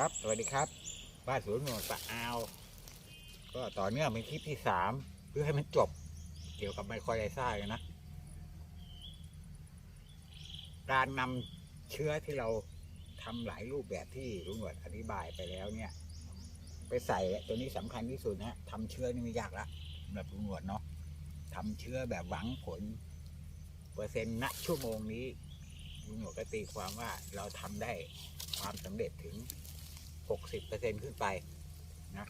ครับ สวัสดีครับ บ้านสวนหนวดปะอาว ก็ต่อเนื่องเป็นคลิปที่สามเพื่อให้มันจบ เกี่ยวกับไมโครไลซ่ากันนะ การนำเชื้อที่เราทำหลายรูปแบบที่ลุงหนวดอธิบายไปแล้วเนี่ย ไปใส่ตัวนี้สำคัญที่สุดนะทำเชื้อนี่ไม่ยากละสำหรับลุงหนวดเนาะทำเชื้อแบบหวังผล เปอร์เซ็นต์ณชั่วโมงนี้ลุงหนวดก็ตีความว่าเราทำได้ความสำเร็จถึง 60%ขึ้นไปนะ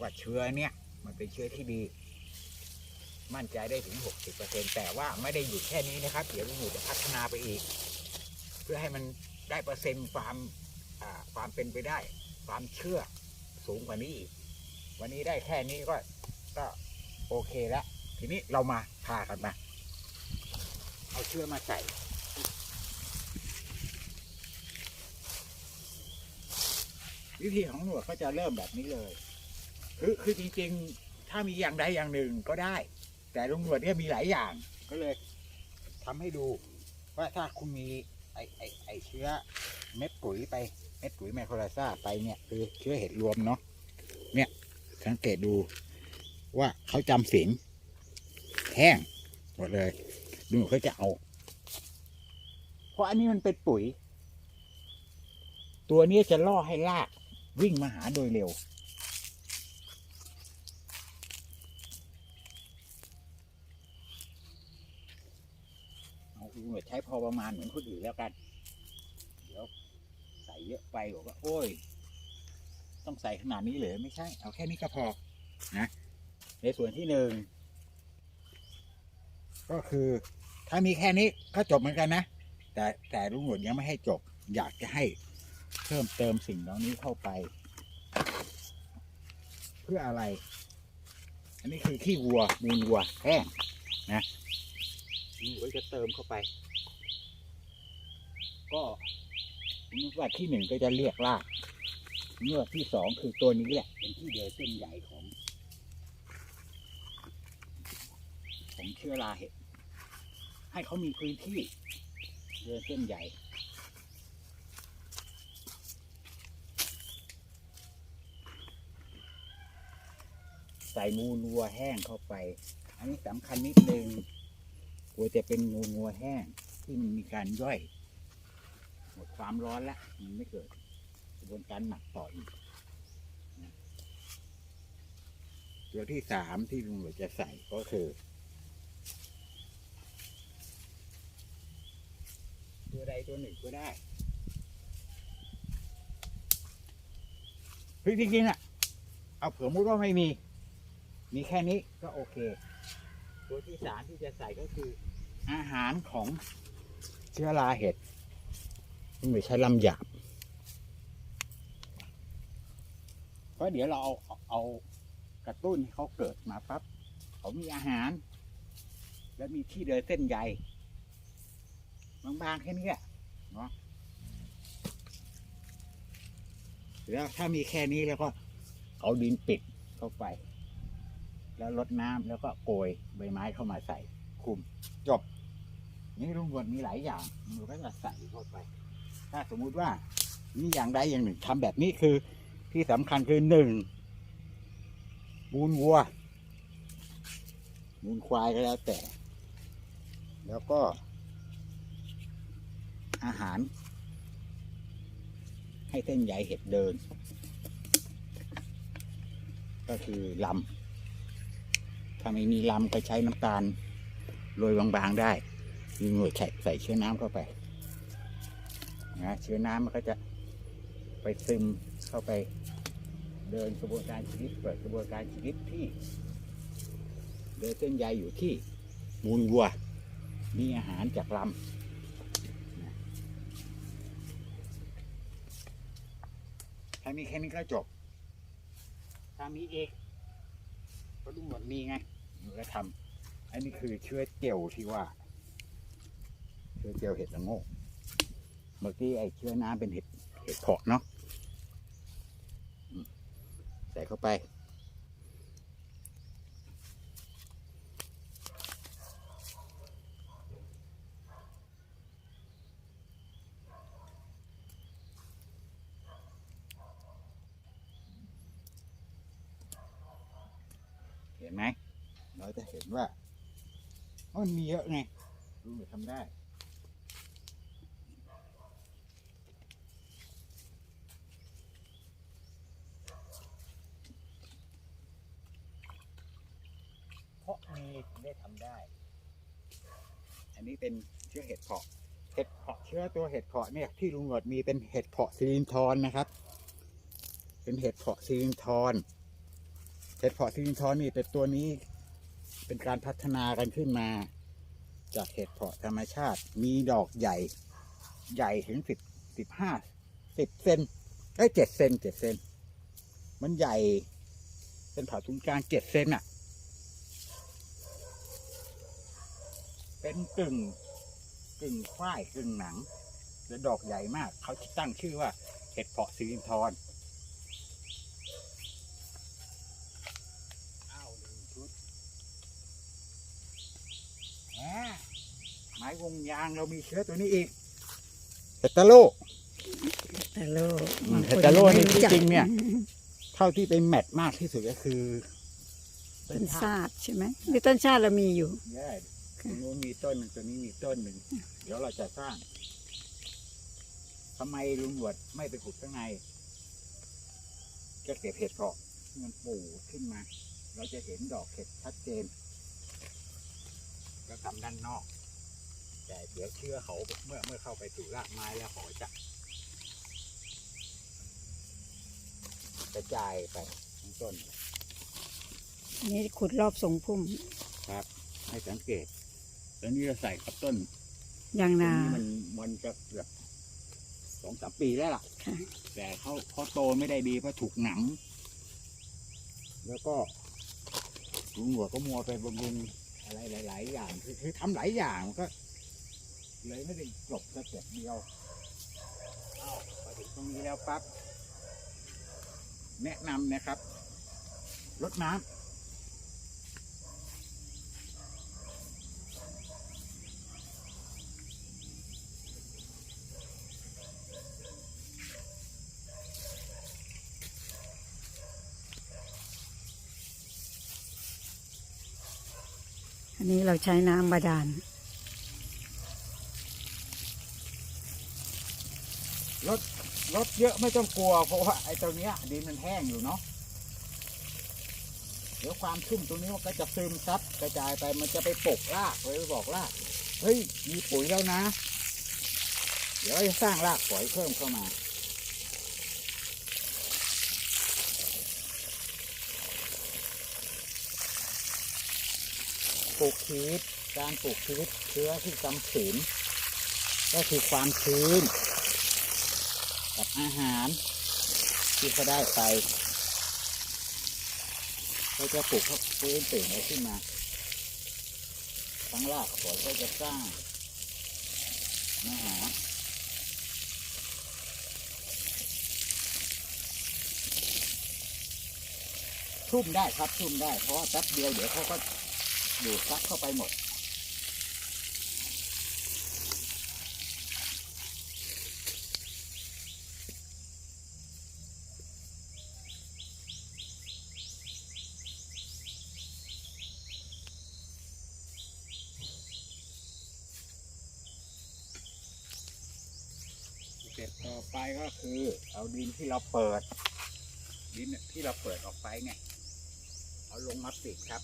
ว่าเชื้อเนี่ยมันเป็นเชื้อที่ดี มั่นใจได้ถึง60%แต่ว่าไม่ได้หยุดแค่นี้นะครับ เดี๋ยวลุงหนูจะพัฒนาไปอีก เพื่อให้มันได้เปอร์เซ็นต์ความความเป็นไปได้ ความเชื่อสูงกว่านี้อีก วันนี้ได้แค่นี้ก็ก็โอเคแล้วทีนี้เรามาพากันมา เอาเชื้อมาใส่ วิธีของหนวดก็จะเริ่มแบบนี้เลย คือคือจริงๆ ถ้ามีอย่างใดอย่างหนึ่งก็ได้ แต่ลุงหนวดเนี่ยมีหลายอย่างก็เลยทำให้ดูว่าถ้าคุณมีไอไอไอเชื้อเม็ดปุ๋ยไปเม็ดปุ๋ยไมโครไลซาไปเนี่ยคือเชื้อเห็ดรวมเนาะเนี่ยสังเกตดูว่าเขาจำศีลแห้งหมดเลยลุงหนวดเขาจะเอา เพราะอันนี้มันเป็นปุ๋ย ตัวนี้จะล่อให้ราก วิ่งมาหาโดยเร็ว เอาอีกหนวยใช้พอประมาณเหมือนคนอื่นแล้วกัน เดี๋ยวใส่เยอะไปบอกว่า โอ้ย ต้องใส่ขนาดนี้เลยไม่ใช่ เอาแค่นี้ก็พอ นะ ในส่วนที่หนึ่ง ก็คือ ถ้ามีแค่นี้ก็จบเหมือนกันนะ แต่แต่ลุงหนวดยังไม่ให้จบ อยากจะให้ เพิ่มเติมสิ่งเหล่านี้เข้าไป เพื่ออะไร อันนี้คือขี้วัวมูลวัวแห้งนะนี่ก็จะเติมเข้าไป ก็นึกว่าที่หนึ่งก็จะเรียกรากเมื่อที่สองคือตัวนี้แหละ เป็นที่เดียวเส้นใหญ่ของของเชื้อราเห็ดให้เขามีพื้นที่เดินเส้นใหญ่ ใส่มูลวัวแห้งเข้าไป อันนี้สำคัญนิดนึงควรจะเป็นมูลวัวแห้งที่มันมีการย่อย หมดความร้อนแล้วมันไม่เกิดกระบวนการหมักต่ออีกตัวที่สามที่ลุงหลวจะใส่ก็คือตัวใดตัวหนึ่งก็ได้เฮ้ยจริงๆอะ เอาเผื่อมุดว่าไม่มี มีแค่นี้ก็โอเค ตัวที่สามที่จะใส่ก็คือ อาหารของเชื้อราเห็ดมันไม่ใช้ลำหยาบเพราะเดี๋ยวเราเอาเอาเอากระตุ้นให้เขาเกิดมาปั๊บเขามีอาหาร และมีที่เดินเส้นใยบางๆแค่นี้แหละเนาะแล้วถ้ามีแค่นี้แล้วก็เอาดินปิดเข้าไป แล้วลดน้ำแล้วก็โกยใบไม้เข้ามาใส่คุมจบ นี่ลุงบวดมีหลายอย่างลุงบวดก็จะใส่เข้าไป ถ้าสมมุติว่ามีอย่างใดอย่างหนึ่งทำแบบนี้คือที่สำคัญคือหนึ่งมูลวัว มูลควายก็แล้วแต่ แล้วก็ อาหาร ให้เส้นใยเห็ดเดิน ก็คือลำ ถ้าไม่มีลำก็ใช้น้ำตาลโรยบางๆได้มีหน่วยใส่ใส่เชื้อน้ำเข้าไปนะเชื้อน้ำมันก็จะไปซึมเข้าไปเดินกระบวนการชีวิตเปิดกระบวนการชีวิตที่เดินเส้นใยอยู่ที่มูลวัวมีอาหารจากลำถ้ามีแค่นี้ก็จบ ถ้ามีเอก ก็ดูหมดมีไงหนูก็ทำอันนี้คือเชื้อเจียวที่ว่า เชื้อเจียวเห็ดละโงกเมื่อกี้ไอ้เชื้อน้ำเป็นเห็ดเห็ดเพาะเนาะใส่เข้าไป ห็นไหม เราจะเห็นว่า มันมีเยอะไงลุงหนูทำได้ เพราะมีถึงได้ทำได้ อันนี้เป็นเชื้อเห็ดเพาะเห็ดเพาะเชื้อตัวเห็ดเพาะเนี่ยที่ลุงหนวดมีเป็นเห็ดเพาะซิลินทรนนะครับ เป็นเห็ดเพาะซิลินทรเห็ดเพาะซิลินทรนี่เป็นตัวนี้ เป็นการพัฒนากันขึ้นมา จากเห็ดเพาะธรรมชาติ มีดอกใหญ่ ใหญ่ถึงสิบสิบห้าสิบเซนเอ้เจ็ดเซนเจ็ดเซนมันใหญ่ เป็นผ่าศูนย์กลางเจ็ดเซนอะ เป็นกึ่งกึ่งฝ้ายกึ่งหนัง และดอกใหญ่มาก เขาตั้งชื่อว่า เห็ดเพาะซิลินทร์อ้าวหนึ่งชุดแหม ไม้วงยางเรามีเชื้อตัวนี้อีกเฮตาโลเฮตาโลอืมเฮตาโลนี่จริงๆเนี่ย เท่าที่เป็นแมทมากที่สุดก็คือต้นชาติใช่ไหมมีต้นชาติเรามีอยู่แย่ตรงนู้นมีต้นหนึ่งตัวนี้มีต้นหนึ่ง เดี๋ยวเราจะสร้างทำไมลุงหนวดไม่ไปขุดข้างในก็เก็บเห็ดเพาะมันปูขึ้นมา เราจะเห็นดอกเห็ดชัดเจน ก็ทำด้านนอก แต่เดี๋ยวเชื่อเขาเมื่อเมื่อเข้าไปสู่รากไม้แล้วเขาจะกระจายไปทั้งต้นอันนี้ขุดรอบทรงพุ่ม ครับ ให้สังเกต แล้วนี่เราใส่กับต้นยางต้นนานี้มันมันจะเกือบสองสามปีแล้วล่ะ ค่ะ แต่เขาเขาโตไม่ได้ดีเพราะถูกหนัง แล้วก็ลุงหัวก็มัวไปบำรุง อะไรหลาย ๆ อย่างคือคือทำหลายอย่างก็ เลยไม่ได้จบสเต็ปเดียวอ้าไปถึงตรงนี้แล้วปั๊บแนะนำนะครับรดน้ำ อันนี้เราใช้น้ำบาดาล รถรถเยอะไม่ต้องกลัว เพราะว่าไอ้ตรงเนี้ยดินมันแห้งอยู่เนาะ เดี๋ยวความชุ่มตรงนี้มันก็จะซึมซับกระจายไปมันจะไปปกรากไว้บอกราก เฮ้ย มีปุ๋ยแล้วนะ เดี๋ยวจะสร้างรากฝอยเพิ่มเข้ามา ปลูกชีวิต การปลูกชีวิตเชื้อที่จำศีลก็คือความชื้น กับอาหารที่เขาได้ไปเราจะปลูกเขาฟื้นตื่นขึ้นมาทั้งรากฝอยก็จะสร้างอาหารชุ่มได้ครับชุ่มได้เพราะแป๊บเดียวเดี๋ยวเขาก็ ดูดซับเข้าไปหมด เสร็จต่อไปก็คือ เอาดินที่เราเปิด ดินที่เราเปิดออกไปเนี่ย เอาลงมาปิดครับ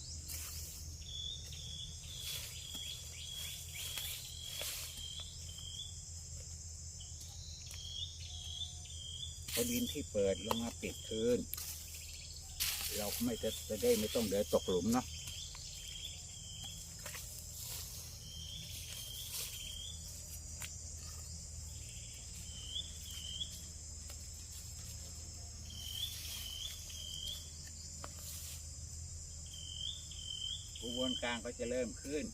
เอาดินที่เปิดลงมาปิดคืน เราไม่จะจะได้ไม่ต้องเดินตกหลุมเนาะกระบวนการก็จะเริ่มขึ้น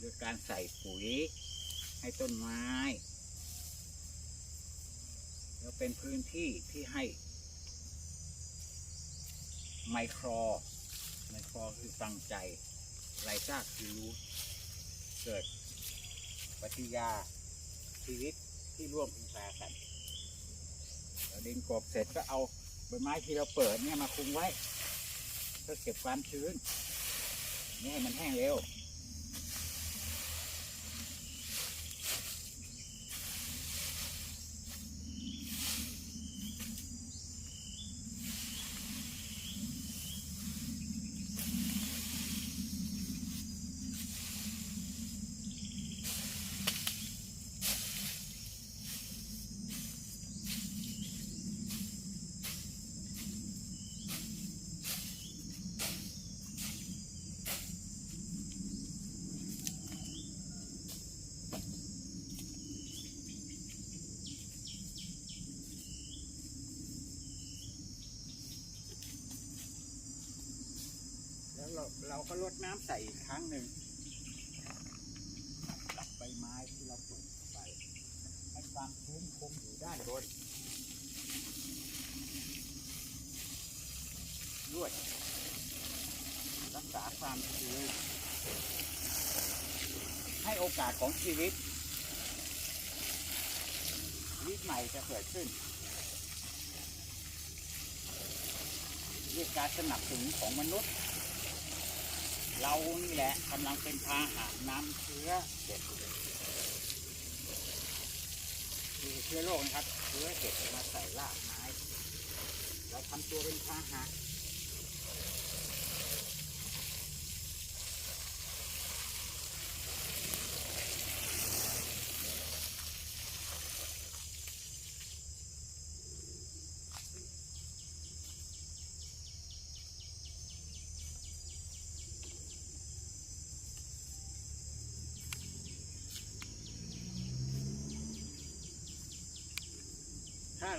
ด้วยการใส่ปุ๋ยให้ต้นไม้ เป็นพื้นที่ที่ให้ ไมโคร ไมโครคือฟังใจไรซากคือรู้ เกิดปฏิกยาชีวิตที่ร่วมพึ่งพากันดินกบเสร็จก็เอาใบไม้ที่เราเปิดเนี่ยมาคุมไว้ เพื่อเก็บความชื้น นี่ให้มันแห้งเร็ว เราก็ลดน้ำใส่อีกครั้งหนึ่งกับใบไม้ที่เราปลูกไป ให้ความชื้นคงอยู่ด้านบนด้วย รักษาความชื้นให้โอกาสของชีวิตชีวิตใหม่จะเกิดขึ้นด้วยการสนับสนุนของมนุษย์ เรานี่แหละกำลังเป็นพาหะน้ำเชื้อเด็ดคือเชื้อโรคนะครับเชื้อเห็ดมาใส่รากไม้เราทำตัวเป็นพาหะ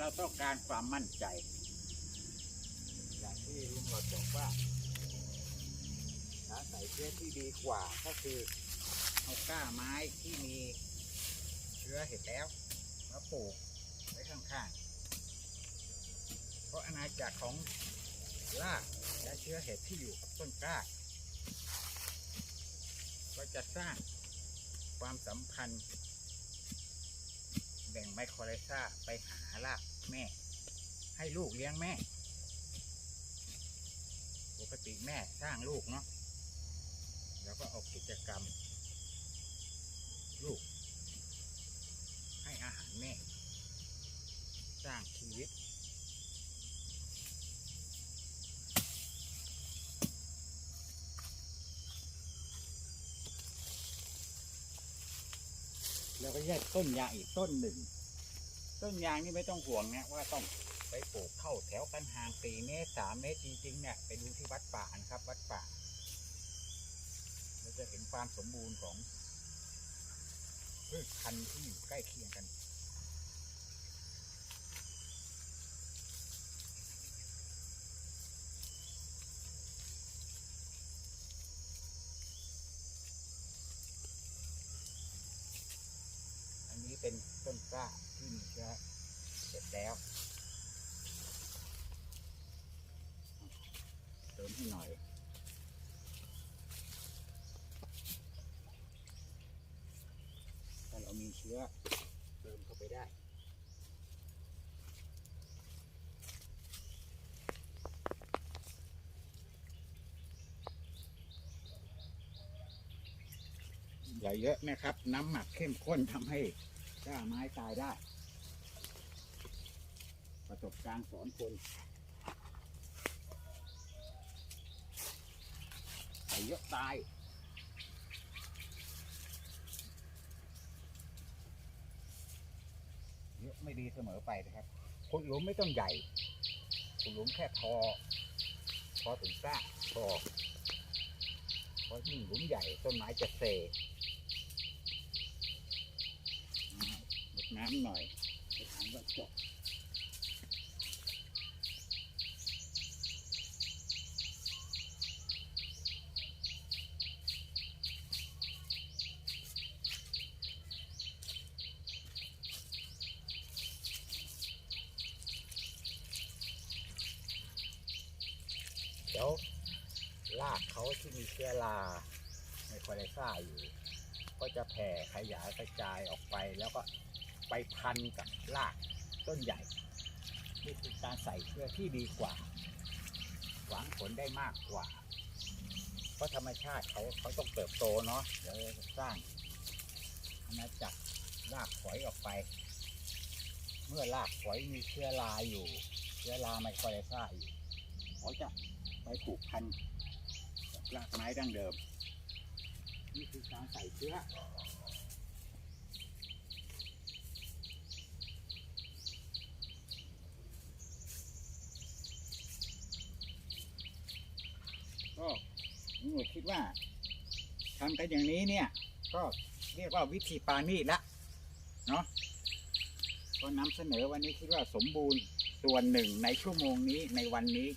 เราต้องการความมั่นใจ อย่างที่ลุงหลอดบอกว่าถ้าใส่เชื้อที่ดีกว่าก็คือเอาก้าไม้ที่มีเชื้อเห็ดแล้วมาปลูกไว้ข้างๆ เพราะอาณาจักรของรากและเชื้อเห็ดที่อยู่กับต้นกล้า ก็จะสร้างความสัมพันธ์แบ่งไมโครไลซ่าไปหาราก แม่ ให้ลูกเลี้ยงแม่ ปกติแม่สร้างลูกเนาะแล้วก็เอากิจกรรม ลูก ให้อาหารแม่ สร้างชีวิตแล้วก็แยกต้นยางอีกต้นหนึ่ง ต้นยางนี่ไม่ต้องห่วงนะว่าต้องไปปลูกเข้าแถวกันห่างสี่เมตรสามเมตรจริงๆเนี่ยไปดูที่วัดป่านะครับ วัดป่าเราจะเห็นความสมบูรณ์ของพืชพันธุ์ที่อยู่ใกล้เคียงกันอันนี้เป็นต้นกล้า ร็จแล้วเติมให้หน่อยถ้าเรามีเชื้อเติมเข้าไปได้อย่เยอะนะครับ น้ำหมักเข้มข้นทำให้ก้าไม้ตายได้ ประสบการณ์สอนคนใส่เยอะตายเยอะไม่ดีเสมอไปนะครับขุดหลุมไม่ต้องใหญ่ขุดหลุมแค่พอ พอถึงกล้าพอเพราะยิ่งหลุมใหญ่ต้นไม้จะเซลดน้ำหน่อยไปทางก็จบเดี๋ยวลากเขาที่มี เชื้อราในคอเลซ่าอยู่ ก็จะแผ่ขยายกระจายออกไปแล้วก็ไปพันกับรากต้นใหญ่ นี่คือการใส่เชื้อที่ดีกว่า หวังผลได้มากกว่า เพราะธรรมชาติเขาเขาต้องเติบโตเนาะเดี๋ยวจะสร้างอาณาจักรรากฝอยออกไป เมื่อรากฝอยมีเชื้อราอยู่ เชื้อราไมโครไลซ่าอยู่เขาจะไปผูกพัน รากไม้ดั้งเดิม นี่คือการใส่เชื้อก็หนูคิดว่าทำกันอย่างนี้เนี่ย ก็เรียกว่าวิธีปานีตละเนาะก็นำเสนอวันนี้คิดว่าสมบูรณ์ส่วนหนึ่งในชั่วโมงนี้ในวันนี้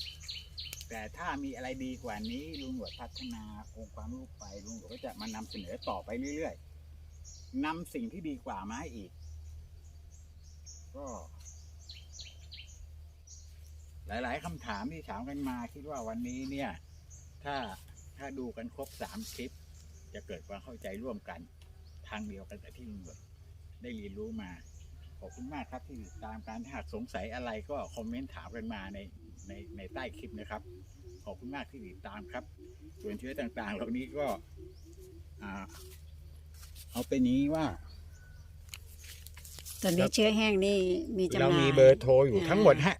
แต่ถ้ามีอะไรดีกว่านี้ลุงหนวดพัฒนาองค์ความรู้ไปลุงหนวดก็จะมานำเสนอต่อไปเรื่อยๆนำสิ่งที่ดีกว่ามาให้อีก ก็ หลาย ๆคำถามที่ถามกันมาคิดว่าวันนี้เนี่ย ถ้าถ้าดูกันครบสามคลิป จะเกิดความเข้าใจร่วมกัน ทางเดียวกันกับที่ลุงหนวดได้เรียนรู้มาขอบคุณมากครับที่ติดตามการถ้าหากสงสัยอะไรก็คอมเมนต์ถามกันมาใน ในในใต้คลิปนะครับ ขอบคุณมากที่ติดตามครับ ส่วนเชื้อต่างๆ เหล่านี้ก็อ่าเอาไปนี้ว่า ตอนนี้เชื้อแห้งนี่มีจำหน่ายเรามีเบอร์โทรอยู่อ่าทั้งหมดฮะ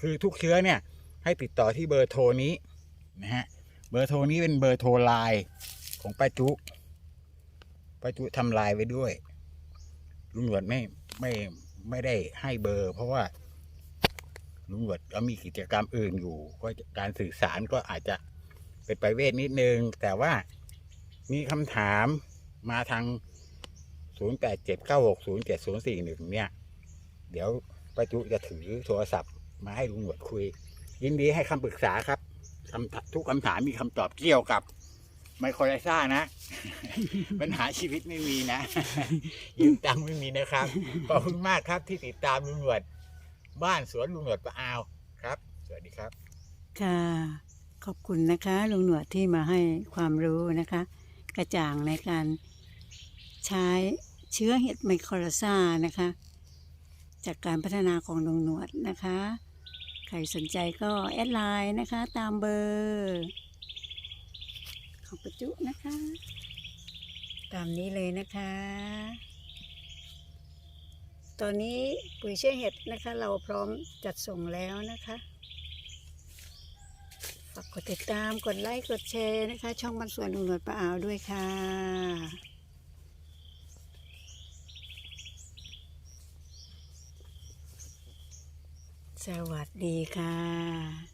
คือทุกเชื้อเนี่ย ให้ติดต่อที่เบอร์โทรนี้นะฮะ เบอร์โทรนี้เป็นเบอร์โทรไลน์ของป้าจุป้าจุทำลายไว้ด้วยลุงหนวดไม่ไม่ไม่ได้ให้เบอร์ เพราะว่า ลุงหนวดก็มีกิจกรรมอื่นอยู่ ก็การสื่อสารก็อาจจะเป็นไปเวทนิดนึง แต่ว่ามีคำถามมาทาง 0879607041 เนี่ย เดี๋ยวป้าจุจะถือโทรศัพท์มาให้ลุงหนวดคุย ยินดีให้คำปรึกษาครับทุกคำถามมีคำตอบเกี่ยวกับไมโครไลซ่านะ ปัญหาชีวิตไม่มีนะยืมตังค์ไม่มีนะครับ ขอบคุณมากครับที่ติดตามลุงหนวด บ้านสวนลุงหนวดปะอาวครับ สวัสดีครับ ค่ะ ขอบคุณนะคะลุงหนวดที่มาให้ความรู้นะคะ กระจ่างในการใช้เชื้อเห็ดไมโครซานะคะ จากการพัฒนาของลุงหนวดนะคะ ใครสนใจก็แอดไลน์นะคะ ตามเบอร์ของประจุนะคะ ตามนี้เลยนะคะ ตอนนี้ปุ๋ยเชื้อเห็ดนะคะ เราพร้อมจัดส่งแล้วนะคะฝากกดติดตามกดไลค์กดแชร์นะคะ ช่องบันสวนหนุ่มหนวดปะอาวด้วยค่ะ สวัสดีค่ะ